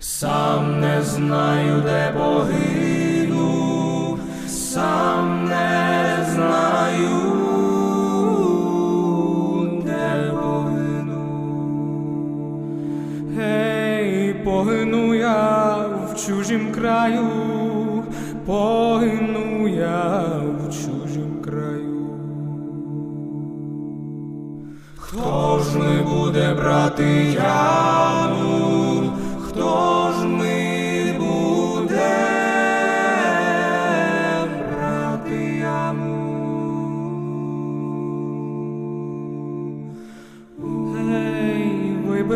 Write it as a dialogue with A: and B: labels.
A: Сам не знаю, де погину, сам не знаю, погину. Я в чужім краю, погину я в чужім краю. Хто ж ми буде брати яму?